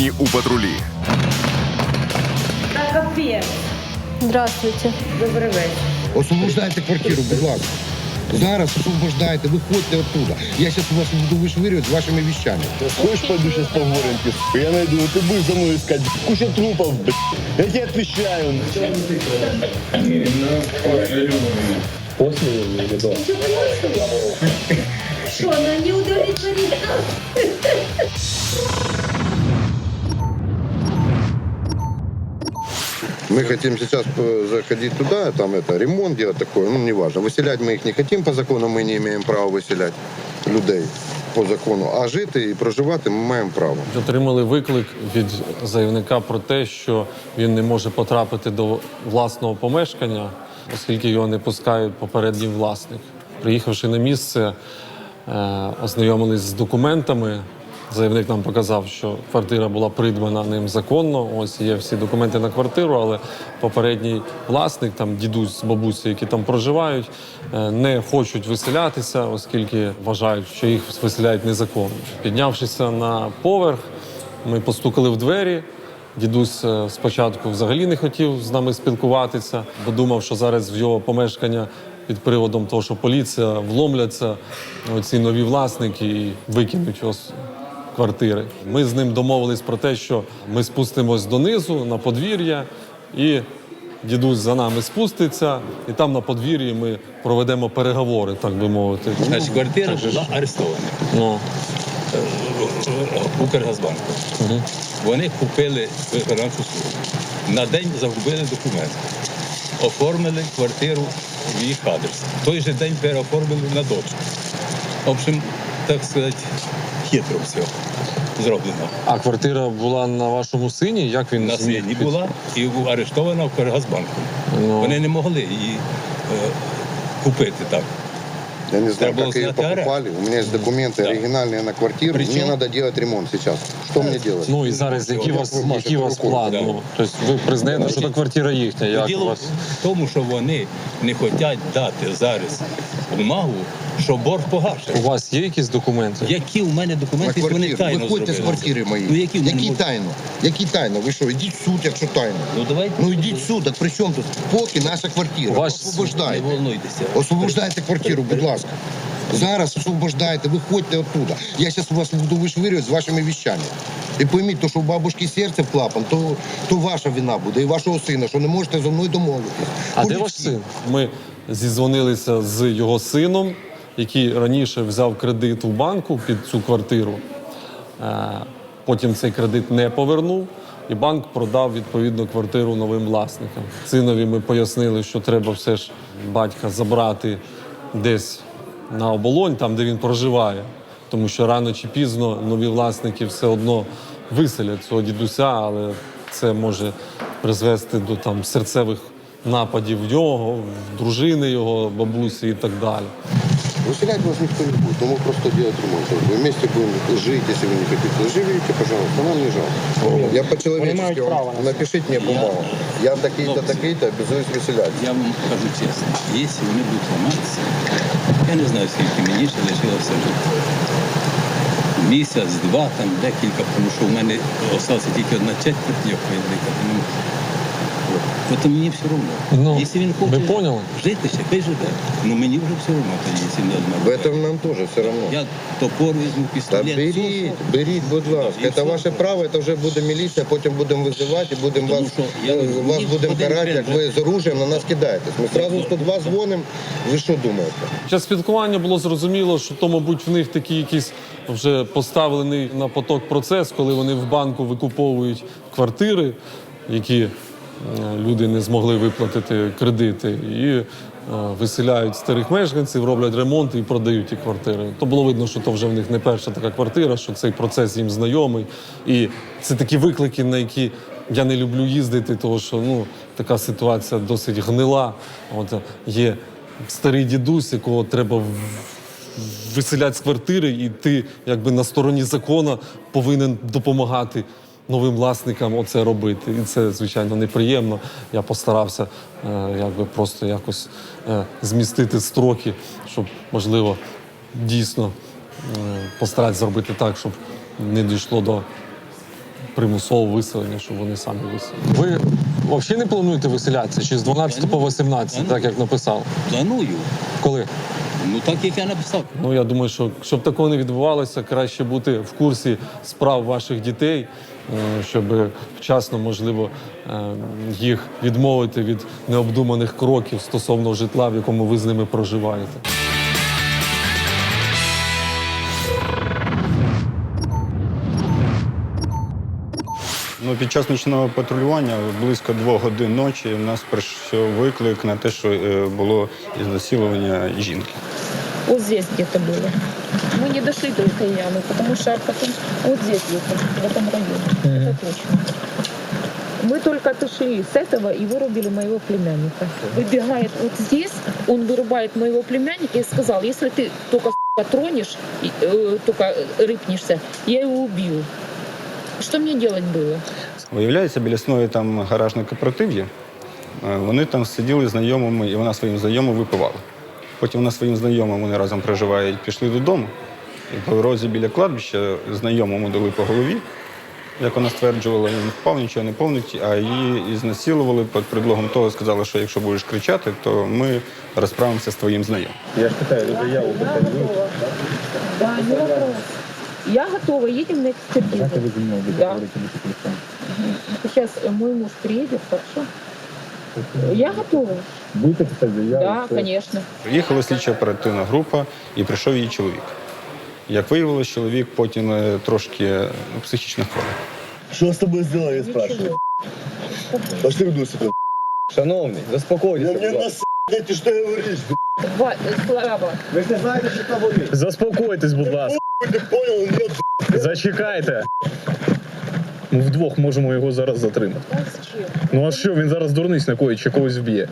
Сьогодні у патрулі Та капець. Здравствуйте. Добрий вечір. Освобождайте квартиру, будь ласка. Зараз освобождайте, виходьте оттуда. Я зараз у вас буду вишвирювати з вашими вещами. Хочешь пойду сейчас поговорим, ты, Я найду, ты будешь за мной искать куча трупов, блядь. Я тебе отвечаю. Що, ну не удовлетворить? Мы хотим сейчас э, заходить туда, там это, ремонт делать такой, ну, неважно. Выселять мы их не хотим по закону, мы не имеем права выселять людей по закону. А жити і проживати ми маємо право. Отримали виклик від заявника про те, що він не може потрапити до власного помешкання, оскільки його не пускають попередній власник. Приїхавши на місце, е, ознайомились з документами. Заявник нам показав, що квартира була придбана ним законно. Ось є всі документи на квартиру, але попередній власник, там дідусь з бабусею, які там проживають, е, не хочуть виселятися, оскільки вважають, що їх виселяють незаконно. Піднявшися на поверх, ми постукали в двері. Дідусь е, спочатку взагалі не хотів з нами спілкуватися, бо думав, що зараз в його помешкання під приводом того, що поліція вломляться ці нові власники і викинуть його квартири. Ми з ним домовились про те, що ми спустимось донизу на подвір'я, і дідусь за нами спуститься, і там на подвір'ї ми проведемо переговори, так би мовити. Значить, квартира була арестована Ну, Укргазбанку. Вони купили виконавчу службу. На день загубили документи. Оформили квартиру в їх адрес. Той же день переоформили на дочку. В общем, так сказати, хитро все зроблено. а квартира була на вашому сині? Як він На сині під- була і арештована Укргазбанку. Ну. Вони не могли її е, купити так. Я не знаю, Треба как ее покупали. У меня есть документы Да. оригинальные на квартиру. Причем- Мне надо делать ремонт сейчас. Что мне делать? Ну і зараз які у вас які вас рукою? план? Да. Ну, тобто ви признаєте, що та квартира їхня. Як у вас? в тому, що вони не хочуть дати зараз бумагу, що борг погашений. У вас є якісь документи? Які у мене документи, вони квартиру. тайно Виходьте з зробили. квартири моєї. Ну які в мене які будуть? тайно? Які тайно? Ви що, ідіть в суд, якщо тайно. Ну давайте. Ну йдіть в суд, так при чому тут? Поки наша квартира. Ваш Не Освобождайте. волнуйтеся. Освобождайте квартиру, будь ласка. Зараз освобождайте, виходьте оттуда. Я зараз у вас буду вишвирювати з вашими вещами. І пойміть, то, що у бабушки серце в клапан, то, то ваша вина буде і вашого сина, що не можете зі мною домовитись. А де ваш син? Ми зізвонилися з його сином, який раніше взяв кредит у банку під цю квартиру. Е, Потім цей кредит не повернув, і банк продав відповідно квартиру новим власникам. Синові ми пояснили, що треба все ж батька забрати десь на оболонь, там де він проживає. Тому що рано чи пізно нові власники все одно виселять цього дідуся, але це може призвести до там серцевих нападів в нього, в дружини його, бабусі і так далі. Выселять вас никто не будет, но мы просто делать ремонт. Мы вместе будем жить, если вы не хотите. Живите, пожалуйста, нам не жалко. Я по-человечески вам, напишите мне бумагу. Я такие-то, такие-то, обязуюсь выселять. Я вам кажу чесно, якщо вони будуть ламатися, я не знаю, скільки мені ще лишилося жити. Місяць, два, там декілька, тому що в мене залишилася тільки одна четверть, яку я От мені все одно. Ну, якщо він хоче ви поняли? жити ще, хай живе. Ну мені вже все одно тоді, якщо не одна. В этом нам тоже все равно. Я топор візьму, Та пістолет. беріть, беріть, будь ласка. Це все. ваше право, це вже буде міліція, потім будемо визивати, будемо Тому вас, що я- е, вас мені будемо один карати, як ви з оружием на нас кидаєтесь. Ми одразу 102 дзвонимо. Ви що думаєте? Під час спілкування було зрозуміло, що то, мабуть, в них такий якийсь вже поставлений на поток процес, коли вони в банку викуповують квартири, які люди не змогли виплатити кредити. І виселяють старих мешканців, роблять ремонт і продають ті квартири. То було видно, що то вже в них не перша така квартира, що цей процес їм знайомий. І це такі виклики, на які я не люблю їздити, тому що ну, така ситуація досить гнила. От е, є старий дідусь, якого треба виселяти з квартири, і ти якби на стороні закону повинен допомагати новим власникам оце робити. І це, звичайно, неприємно. Я постарався е, якби просто якось е, змістити строки, щоб, можливо, дійсно е, постаратися зробити так, щоб не дійшло до примусового виселення, щоб вони самі виселили. Ви взагалі не плануєте виселятися чи з 12 по 18, так як написав? Планую. Коли? Ну так як я написав. Ну я думаю, що щоб такого не відбувалося, краще бути в курсі справ ваших дітей, щоб вчасно, можливо, е, їх відмовити від необдуманих кроків стосовно житла, в якому ви з ними проживаєте. Ну, під час нічного патрулювання близько двох годин ночі у нас прийшов виклик на те, що е, було ізнасилування жінки. Вот здесь где-то было Мы не дошли до этой ямы, потому что потом вот здесь где-то, в этом районе. Это точно. Мы только отошли с этого и вырубили моего племянника. Выбегает вот здесь, он вырубает моего племянника и сказал, если ты только с***, тронешь, и, э, только рыпнешься, я его убью. Что мне делать было? Виявляється, біля сної там гаражний кооператив є. Е, Вони там сиділи з знайомими, і вона своїм знайомим випивала. Потім вона своїм знайомим, вони разом проживають, пішли додому. І по дорозі біля кладбища знайомому дали по голові. Як вона стверджувала, він впав, нічого не помнить, а її ізнасилували під предлогом того, сказали, що якщо будеш кричати, то ми розправимося з твоїм знайомим. Я ж питаю, ви заяву Я готова. Да, не вопрос. Я готова, едем на экспертизу. Да. Сейчас мой муж приедет, хорошо? Я готова. Будете писати заяву? Да, конечно. Приїхала слідча оперативна група і прийшов її чоловік. Як виявилось, чоловік потім е, трошки е, ну, психічно хворий. Що з тобою зробили, я спрашиваю? Пошли в дусі. Шановний, заспокойтеся. Я будь мне ласка. насадите, ти що говориш? Ва- Слава, Ви ж не знаєте, що там вони? Заспокойтесь, будь ласка. Ти понял, нет, Зачекайте. Ми вдвох можемо його зараз затримати. с? Ну а що, він зараз дурниць накоїть чи когось вб'є?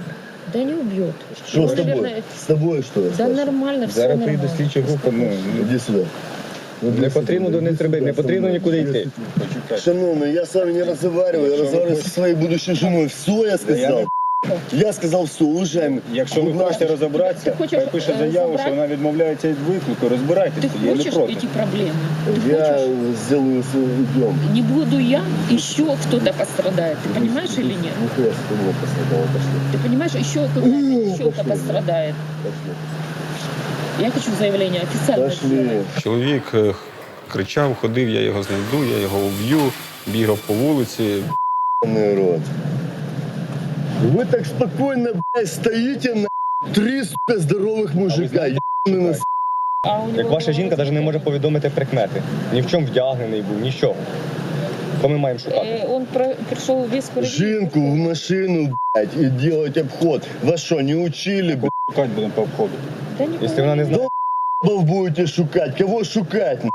Да не убьет. Що з Ну, тобою? наверное, З тобою що? Да нормально, все Зараз нормально. прийде слідча група. Ну Іди сюди. не потрібно до неї треба, не потрібно нікуди йти. Шановний, я з вами не разговариваю, я разговариваю зі своєю будущою жіною. Все я сказал. Я сказав все, уезжаем. Якщо ви Будь ласка. хочете розібратися, Ти хочеш, хай пише е, заяву, забрати? що вона відмовляється від виклику, розбирайтеся, Ты я не хочешь проти. эти проблемы? Ты Я хочешь? сделаю свой идем. Не буду я, еще кто-то пострадает. Ты понимаешь или нет? Ну, ты с тобой пострадал, пошли. Ты понимаешь, еще кто-то еще кто пострадает. Пошли. Я хочу заявление официально сделать. Пошли. Чоловік е, кричав, ходив, я його знайду, я його вб'ю, бігав по вулиці. Ебаный рот. Вы так спокойно, блядь, стоите на три, сука, здоровых мужика. Ебаный нас. А у него Як ваша жінка навіть не може повідомити прикмети. Ні в чому вдягнений був, нічого. Кого ми маємо шукати? Э, он про- пришел весь в крови. Жинку в машину, блядь, и делать обход. Вас что, не учили, блядь? Шукати будемо по обходу. Да никого Якщо вона не знає, Бов будете шукать? Кого шукать? н***?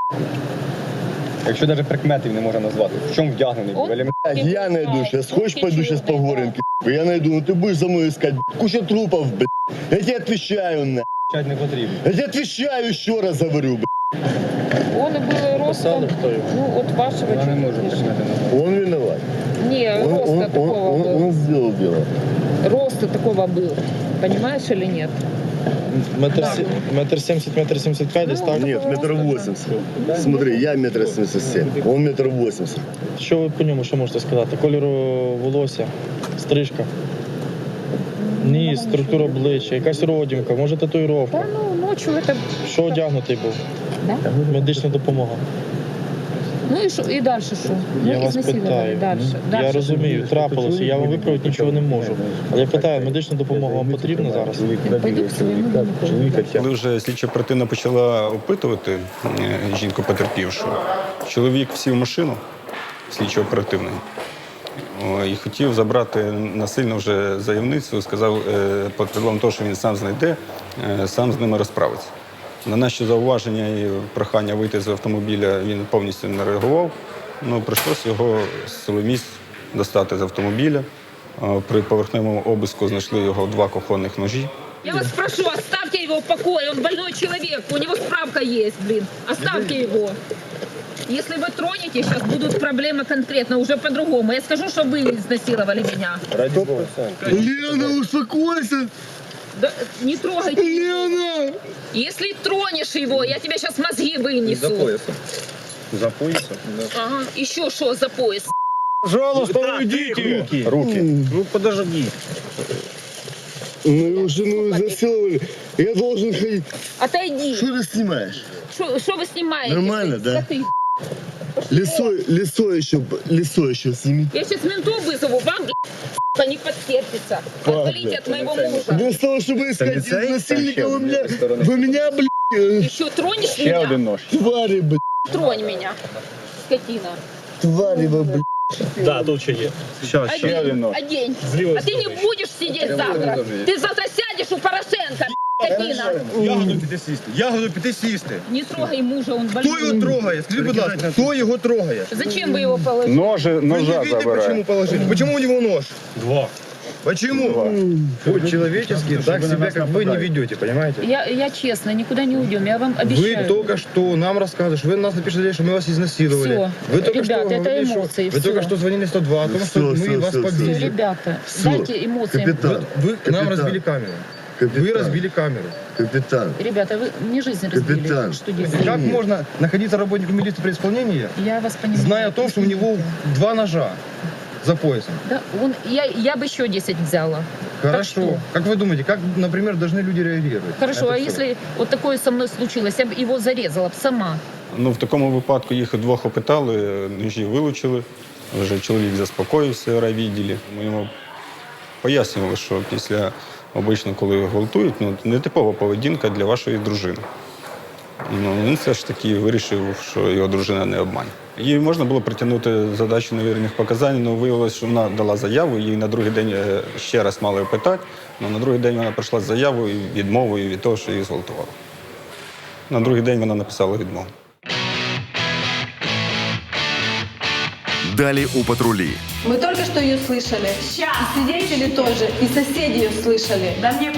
якщо навіть прикметів не може назвати, в чому вдягнений був? Он- Елемент- Блядь, Я найду сейчас. Хочешь, пойду сейчас по Горенке? Я найду, ну ты будешь за мной искать. блядь. Куча трупов, блядь. Я тебе отвечаю, на. Вчать не потрібно. Я тебе отвечаю еще раз говорю, блядь. Он и был ростом, ну, от вашего Вона не чуть може выше. прикмети назвати. Он виноват. Не, Он, роста он, он, такого он, был. он сделал дело. Роста такого был. Понимаешь или нет? Метр, сі- метр сімдесят, метр сімдесят п'ять десь так. Нет, метр восемьдесят. Смотри, я метр семьдесят семь, он метр восемьдесят. Що ви по ньому що можете сказати? Кольору волосся, стрижка, ніс, структура обличчя, якась родімка, може татуїровка. Да, ну, ночью это... Що одягнутий був? Да? Медична допомога. Ну и, шо, и дальше что? Ну, Я вас изнасиловали. питаю. Дальше. Я розумію, трапилося, я вам виправити нічого не можу. Але я питаю, медична допомога вам потрібна зараз? Пойду. Коли вже слідча оперативна почала опитувати е, жінку потерпівшу, чоловік сів в машину слідчо оперативної О, І хотів забрати насильно вже заявницю, сказав, е, під того, що він сам знайде, е, сам з ними розправиться. На наші зауваження і прохання вийти з автомобіля він повністю не реагував. Ну, прийшлося його з силоміць достати з автомобіля. Е, При поверхневому обиску знайшли його два кухонних ножі. Я вас прошу, оставьте его в покое, он больной человек, у него справка есть, блин. Оставьте его. Если вы тронете, сейчас будут проблемы конкретно, уже по-другому. Я скажу, что вы изнасиловали меня. Раді Бога. Лена, успокойся! Да, не трогайте. Лена! Если тронешь его, я тебе сейчас мозги вынесу. За поясом? Ага, еще что за пояс? Пожалуйста, уйдите. Руки. Руки. Ну, подожди. Мою жену изнасиловали. Я должен ходить. Отойди. Что ты снимаешь? Что вы снимаете? Нормально, да? Лицо, лицо еще, лицо еще сними. Я сейчас ментов вызову, вам, блядь, не подтерпится. Отвалите от моего мужа. Вместо того, чтобы искать насильника, вы меня, вы меня, блядь, Еще тронешь меня? нож. твари, блядь, Тронь меня, скотина. твари вы, блядь. Да, тут ще є. Щас, ще один Одень, нож. одень. З лівої А ты не будешь сидеть завтра. Ты завтра сядешь у Порошенко, скотина. Я готовий піти сісти. Я готовий піти сісти. Не трогай мужа, он Хто його больной. трогає? Скажіть, будь ласка, хто його трогає? Зачем вы его положили? Ножи, Вы ножа не видите, забирає. почему положили? Почему у него нож? Два. Почему? Вы человечески так себя, как вы, не ведете, понимаете? Я, я честно, никуда не уйдем, я вам Вы обещаю. только что нам рассказывали, что вы нас написали, что мы вас изнасиловали. Всё. Вы только Ребят, что это говорили, что- эмоции, Вы всё. только что звонили 102 о том, что Всё, мы всё, вас всё, Всё, побили. ребята, Всё. дайте эмоциям. Капитан, Вы, вы к нам Капитан. разбили камеру. Вы капитан, разбили камеру. капитан. Ребята, вы мне жизнь разбили. Капитан. Что делать? Как можно находиться работником милиции при исполнении, Я вас понимаю. зная о том, что у него два ножа за поясом? Да, он, я, я бы еще 10 взяла. Хорошо. что? Как вы думаете, как, например, должны люди реагировать? Хорошо, на это а всё? если вот такое со мной случилось, я бы его зарезала б сама. Ну, в такому випадку їх двох опитали, ножі вилучили. Вже чоловік заспокоївся в райвідділі. Ми йому пояснювали, що після обично, коли гвалтують, ну, нетипова поведінка для вашої дружини. Ну, він все ж таки вирішив, що його дружина не обманює. Їй можна було притягнути задачу невірних показань, але виявилося, що вона дала заяву, її на другий день е, ще раз мали опитати. але на другий день вона прийшла з заявою, відмовою від того, що її зґвалтували. На другий день вона написала відмову. Далі у патрулі. Мы только что ее слышали. И свидетели тоже, и соседи ее слышали. Да мне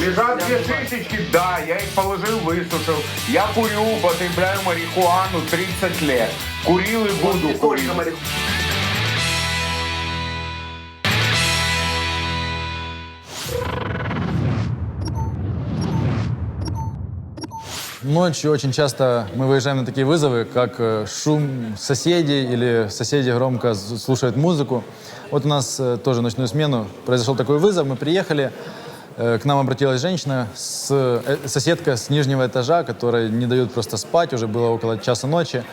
Лежат две шишечки, да, я их положил, высушил. Я курю, употребляю марихуану 30 лет. Курил и буду курить. Ночью очень часто мы выезжаем на такие вызовы, как э, шум соседей или соседи громко слушают музыку. Вот у нас э, тоже ночную смену произошел такой вызов. Мы приехали, э, к нам обратилась женщина, с, соседка с нижнего этажа, которой не дают просто спать, уже было около часа ночи.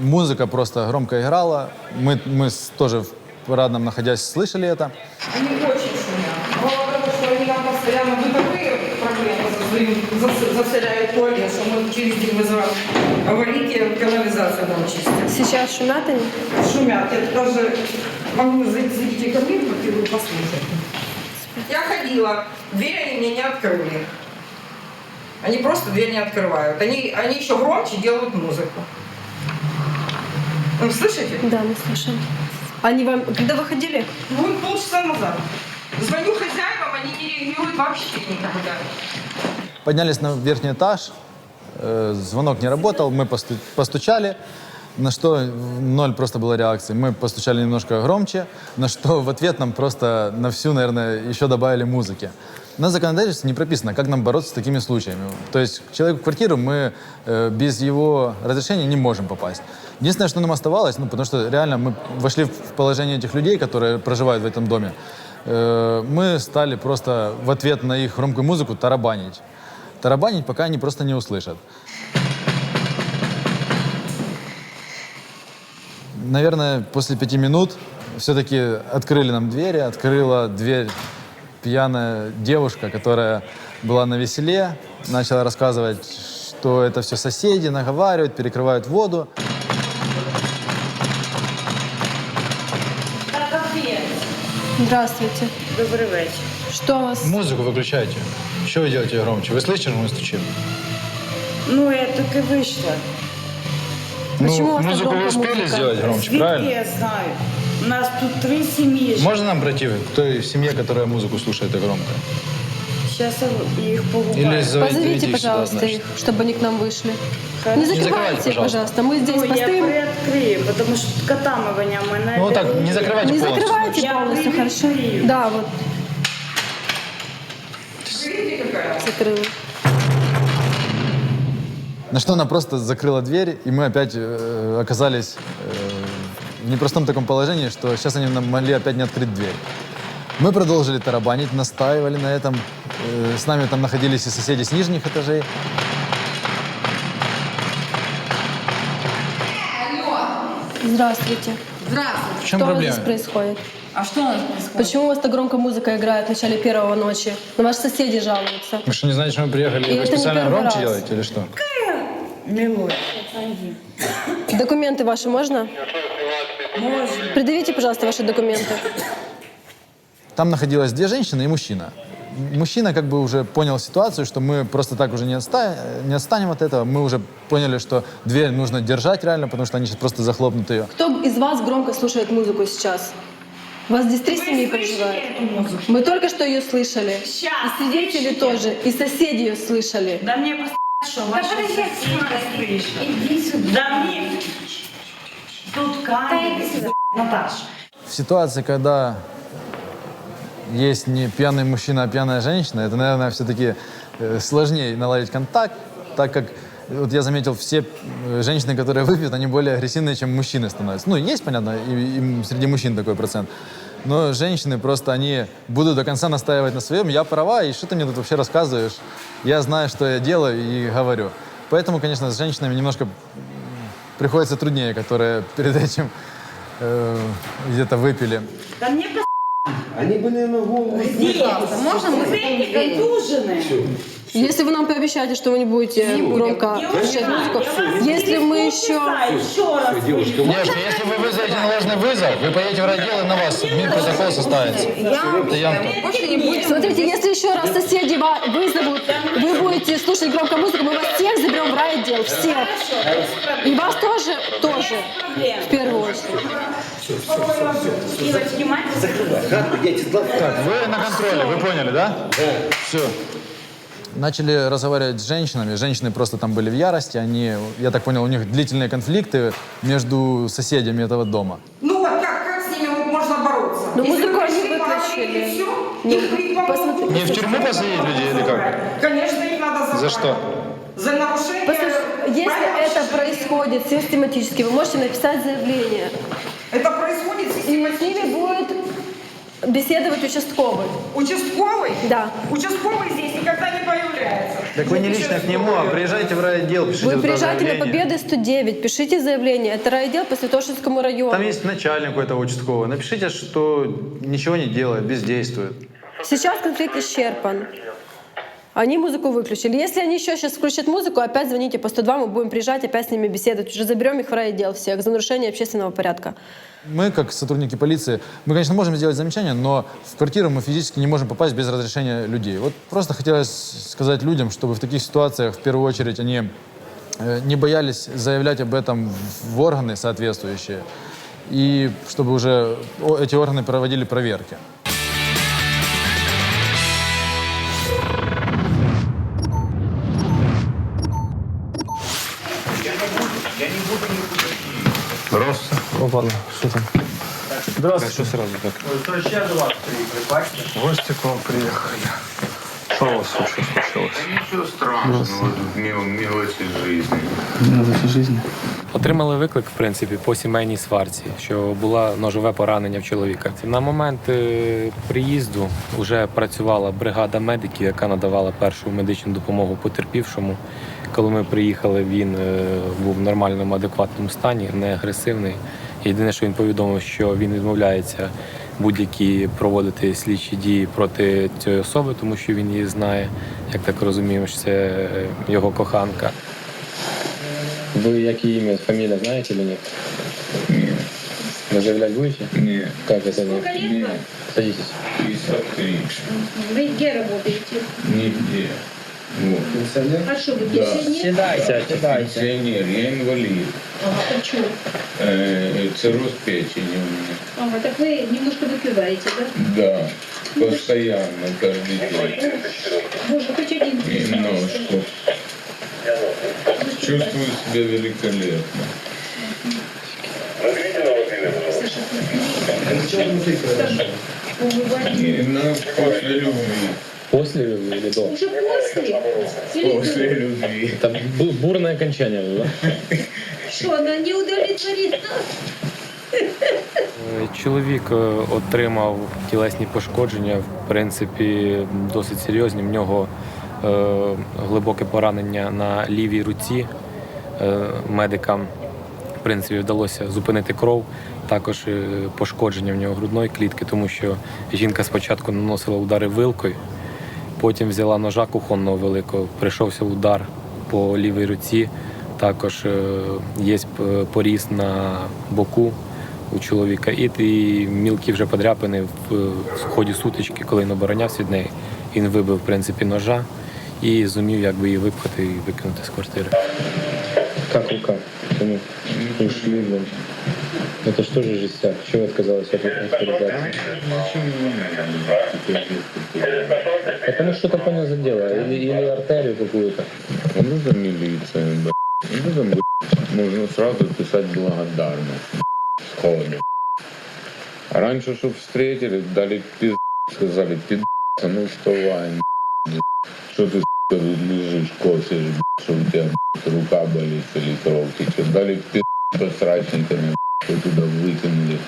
Музыка просто громко играла. Мы, мы тоже в парадном находясь слышали это. Они очень шумят. Мало того, что они нам постоянно бытовые проблемы создают, зас- заселяют туалет, что мы через день вызываем аварийки, канализацию нам чистят. Сейчас шумят они? Шумят. Я даже могу зайти ко мне и послушать. Я ходила, дверь они мне не открыли. Они просто дверь не открывают. Они, они еще громче делают музыку. Вы слышите? Да, мы слышим. Они вам, когда вы ходили? Ну, полчаса назад. Звоню хозяевам, они не реагируют вообще никогда. Поднялись на верхний этаж, э, звонок не работал, мы посту- постучали, на что ноль просто было реакции. Мы постучали немножко громче, на что в ответ нам просто на всю, наверное, еще добавили музыки. На законодательстве не прописано, как нам бороться с такими случаями. То есть к человеку в квартиру мы э, без его разрешения не можем попасть. Единственное, что нам оставалось, ну, потому что реально мы вошли в положение этих людей, которые проживают в этом доме, э, мы стали просто в ответ на их громкую музыку тарабанить Тарабанить, пока они просто не услышат. Наверное, после пяти минут все-таки открыли нам двери, открыла дверь пьяная девушка, которая была на веселе, начала рассказывать, что это все соседи наговаривают, перекрывают воду. Здравствуйте. Добрый вечер. Что у вас? Музыку выключайте. Что вы делаете громче? Вы слышите, что мы стучим? Ну, я таки вийшла. Почему у ну, вас так музыку вы громко успели музыка? сделать громче, Звідки правильно? я знаю? У нас тут три сім'ї. Можно нам пройти к той семье, которая музыку слушает и громко? Зараз я їх погубаю. Или зовите Позовите, их сюда, пожалуйста, значит? их, чтобы они к нам вышли. Не Не закрывайте, закрывайте их, пожалуйста. пожалуйста. Мы здесь Ну, я постоим. приоткрию, потому что тут котами воняем. Мы на Ну это так, не выйдем. закрывайте Не полностью. закрывайте Я полностью, хорошо? приоткрою. Да, вот. Закрыла. На что она просто закрыла дверь, и мы опять э, оказались э, в непростом таком положении, что сейчас они нам могли опять не открыть дверь. Мы продолжили тарабанить, настаивали на этом. Э, с нами там находились и соседи с нижних этажей. Здравствуйте. В чем что у вас проблема? здесь происходит? А что у нас происходит? Почему у вас так громко музыка играет в начале первого ночи? На ваши соседи жалуются. Вы что, не знаете, что мы приехали? И Вы это не специально первый громче раз. делаете или что? Милой. Документы ваши можно? Можно. Предъявите, пожалуйста, ваши документы. Там находилось две женщины и мужчина. Мужчина как бы уже понял ситуацию, что мы просто так уже не, отста- не отстанем от этого. Мы уже поняли, что дверь нужно держать реально, потому что они сейчас просто захлопнут ее. Кто из вас громко слушает музыку сейчас? У вас здесь три семьи проживают. Мы только что ее слышали. И свидетели тоже, и соседи ее слышали. Да мне по что, ваша Иди сюда. Да мне. Тут камеры. Наташа. В ситуации, когда есть не пьяный мужчина, а пьяная женщина, это, наверное, все-таки сложнее наладить контакт, так как вот я заметил, все э, женщины, которые выпьют, они более агрессивные, чем мужчины становятся. Ну, есть, понятно, и, и среди мужчин такой процент. Но женщины просто, они будут до конца настаивать на своем. Я права, и что ты мне тут вообще рассказываешь? Я знаю, что я делаю и говорю. Поэтому, конечно, с женщинами немножко приходится труднее, которые перед этим э, где-то выпили. Да мне по Они были на голову. Можно мы контужены? Если вы нам пообещаете, что вы не будете громко включать музыку, если мы еще... Еще раз. Девушка, если вы вызовете ложный вызов, вы поедете в райотдел, и на вас протокол составится. Это я... Смотрите, если еще раз соседи ва- вызовут, вы будете слушать громко музыку, мы вас всех заберем в райотдел, всех. И вас тоже, тоже, в первую очередь. Внимательно. Так, вы на контроле, вы поняли, да? Да. Все. Начали разговаривать с женщинами. Женщины просто там были в ярости. Они, я так понял, у них длительные конфликты между соседями этого дома. Ну вот как, как с ними вот можно бороться? Ну, Если музыку они выключили. и их вам посмотри- Не в тюрьму посадить людей или как? Конечно, их надо забрать. За что? За нарушение Послушайте, Если это происходит систематически, вы можете написать заявление. Это происходит И систематически. ними будет беседовать участковый. Участковый? Да. Участковый здесь никогда не появляется. Так вы не лично к нему, а приезжайте в райотдел, пишите Вы туда приезжайте на заявление. Победы 109, пишите заявление. Это райотдел по Святошинскому району. Там есть начальник какой-то участковый. Напишите, что ничего не делает, бездействует. Сейчас конфликт исчерпан. Они музыку выключили. Если они еще сейчас включат музыку, опять звоните по 102, мы будем приезжать, опять с ними беседовать. Уже заберем их в райотдел всех за нарушение общественного порядка. Мы, как сотрудники полиции, мы, конечно, можем сделать замечания, но в квартиру мы физически не можем попасть без разрешения людей. Вот просто хотелось сказать людям, чтобы в таких ситуациях, в первую очередь, они э, не боялись заявлять об этом в органы соответствующие, и чтобы уже эти органы проводили проверки. Опа, что там? Здравствуйте. Что сразу так? Гости к вам приехали. Что у вас вообще случилось? Ничего страшного, мел- мелочи жизни. Мелочи жизни. Отримали виклик, в принципі, по сімейній сварці, що було ножове поранення в чоловіка. На момент е, приїзду вже працювала бригада медиків, яка надавала першу медичну допомогу потерпівшому. Коли ми приїхали, він е, був в нормальному, адекватному стані, не агресивний. Єдине, що він повідомив, що він відмовляється будь-які проводити слідчі дії проти цієї особи, тому що він її знає. Як так розуміємо, що це е, його коханка. Ви як її ім'я, фамілія знаєте чи ні? Вы заявлять будете? Нет. Как это Сколько лет Нет. вам? Садитесь. 53. Вы где работаете? Нигде. Вот. А что, вы Да. пенсионер? Сядьте, Пенсионер, я инвалид. Ага, почему? Э, цирроз печени у меня. Ага, так вы немножко выпиваете, да? Да. Постоянно, каждый день. Боже, хоть один признался. Немножко. Чувствую себя великолепно. Саша, Саша, побывали. И, ну, после любви. После любви или до? Уже после? Или После до? любви. Это бу- бурное окончание, да? Что, она не удовлетворена? Е, Чоловік е, отримав тілесні пошкодження, в принципі, досить серйозні. В нього е, глибоке поранення на лівій руці. Медикам в принципі, вдалося зупинити кров. Також пошкодження в нього грудної клітки, тому що жінка спочатку наносила удари вилкою, потім взяла ножа кухонного великого, прийшовся удар по лівій руці Також е, є п- поріз на боку у чоловіка, і ті мілкі вже подряпини в, в ході сутички, коли він оборонявся від неї. Він вибив в принципі ножа і зумів якби її випхати і викинути з квартири. Как рука? Почему? Ушли, блин. Это что же жестяк? Чего отказалась от госпитализации? Это мы что-то понял за дело. Или, или артерию какую-то. А нужна милиция, б***ь. Ну, б***ь, можно сразу писать благодарность. Сходу. А раньше, чтобы встретили, дали пиз... сказали, пиз... ну вставай, что ты, тут лежишь, косишь, что у тебя рука болит или кровь течет. Дали пиз... посрачниками, что туда вытянули.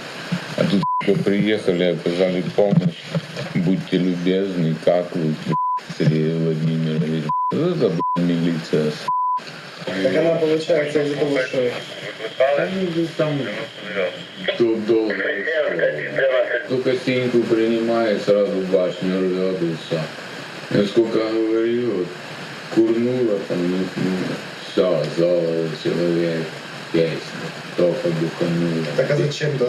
А тут, приехали, оказали помощь. Будьте любезны, как вы, Сергей Владимирович. Это, милиция. Так она получается из-за того, что... Они там кто долго Только синьку принимает, сразу башню рвет и все. Я сколько говорил, курнула там, нюхнула. Все, золото человек, песня, только духанула. Так а зачем, да?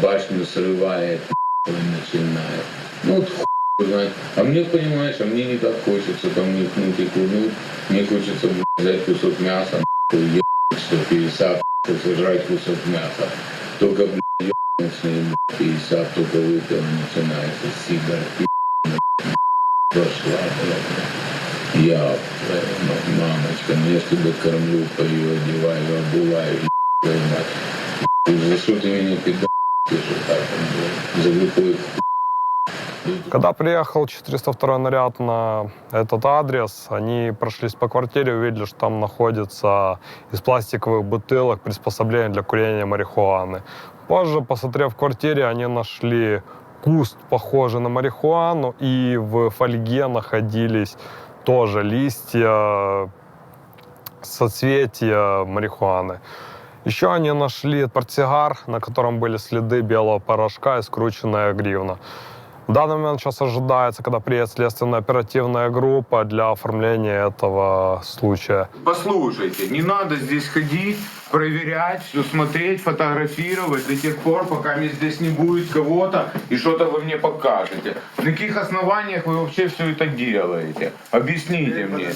Башню срывает, начинает. Ну вот хуй знает. А мне, понимаешь, а мне не так хочется там нюхнуть и курнуть. Мне хочется блядь, взять кусок мяса, ебать 150, нахуй, сожрать кусок мяса. Только, блядь, блядь, 50, только выпил, начинается сигар, пи***, блядь, пошла, блядь. Я, ма- мамочка, ну я тебя кормлю, пою, одеваю, обуваю, ебать, мать. За что ты меня пидал, что так, блядь, за глупой Когда приехал 402 наряд на этот адрес, они прошлись по квартире, увидели, что там находится из пластиковых бутылок приспособление для курения марихуаны. Позже, посмотрев в квартире, они нашли куст, похожий на марихуану, и в фольге находились тоже листья, соцветия марихуаны. Еще они нашли портсигар, на котором были следы белого порошка и скрученная гривна. В данный момент сейчас ожидается, когда приедет следственная оперативная группа для оформления этого случая. Послушайте, не надо здесь ходить, проверять, все смотреть, фотографировать до тех пор, пока мне здесь не будет кого-то и что-то вы мне покажете. На каких основаниях вы вообще все это делаете? Объясните мне.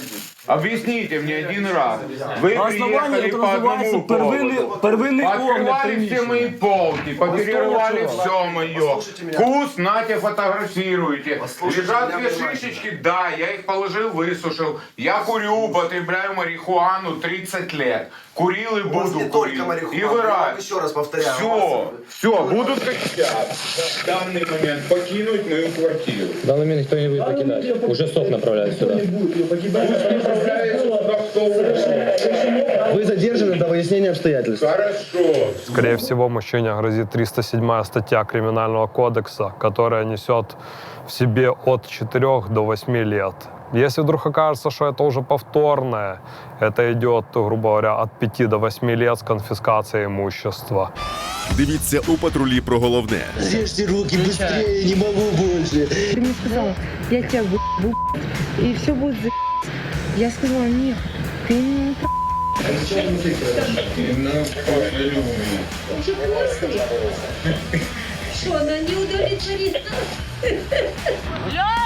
Объясните мне один раз. Вы На основании приехали это по называется одному первинный- поводу. первинный огляд Открывали все приміщення. мои полки, поперерывали Послушайте, все мое. Вкус, нате, фотографируйте. Лежат две шишечки, да, я их положил, высушил. Я курю, употребляю марихуану 30 лет. Курил и буду не курить. марихуана, И я вам еще раз повторяю. Все, все, будут хотят в данный момент покинуть мою квартиру. В данный момент никто не будет покидать. Уже СОК направляет сюда. Вы задержаны до выяснения обстоятельств. Хорошо. Скорее всего, мужчине грозит 307 статья Криминального кодекса, которая несет в себе от 4 до 8 лет. Если вдруг окажется, что это уже повторное, это идет, грубо говоря, от 5 до 8 лет с конфискацией имущества. Дивіться у патрулі про головне. Режьте руки быстрее, не могу больше. Ты мне сказала, я тебя выебу, и все будет за... Я сказала, нет, ты меня не. Что, она не удовлетворит нас? Я